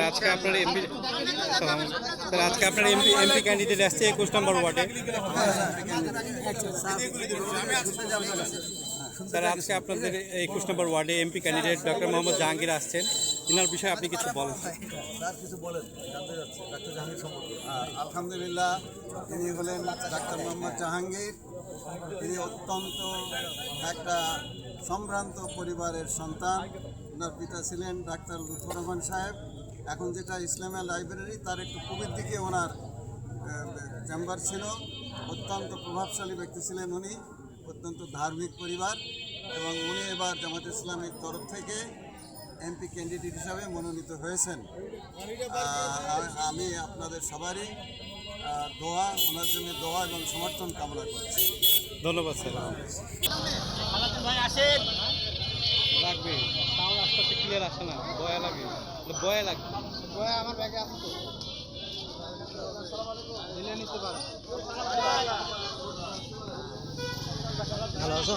আজকে আপনার MP sir আজকে আপনার এমপি এমপি ক্যান্ডিডেট আসছে একুশ নম্বর ওয়ার্ডে। স্যার, আজকে আপনাদের একুশ নম্বর ওয়ার্ডে MP candidate doctor Mohammad Jahangir আসছেন। ইনার বিষয়ে আপনি কিছু বলেন। স্যার কিছু বলেন, জানতে ডাক্তার জাহাঙ্গীর সম্পর্কে। আলহামদুলিল্লাহ, তিনি হলেন ডাক্তার মোহাম্মদ জাহাঙ্গীর। তিনি অত্যন্ত একটা সম্ভ্রান্ত পরিবারের সন্তান। ওনার পিতা ছিলেন ডাক্তার লুৎফর রহমান সাহেব। এখন যেটা ইসলামিয়া লাইব্রেরি, তার একটু পূবের দিকে ওনার চেম্বার ছিল। অত্যন্ত প্রভাবশালী ব্যক্তি ছিলেন উনি, অত্যন্ত ধার্মিক পরিবার। এবং উনি এবার জামাত ইসলামের তরফ থেকে এমপি ক্যান্ডিডেট হিসাবে মনোনীত হয়েছেন। আমি আপনাদের সবারই দোয়া ওনার জন্য দোয়া এবং সমর্থন কামনা করছি। ধন্যবাদ স্যার। লাগবে। তাও আশপাশে ক্লিয়ার আসে না। বয়া লাগে বয়া লাগবে। আমার ব্যাগে আছে তো। নিতে পারেন ভালো আছো?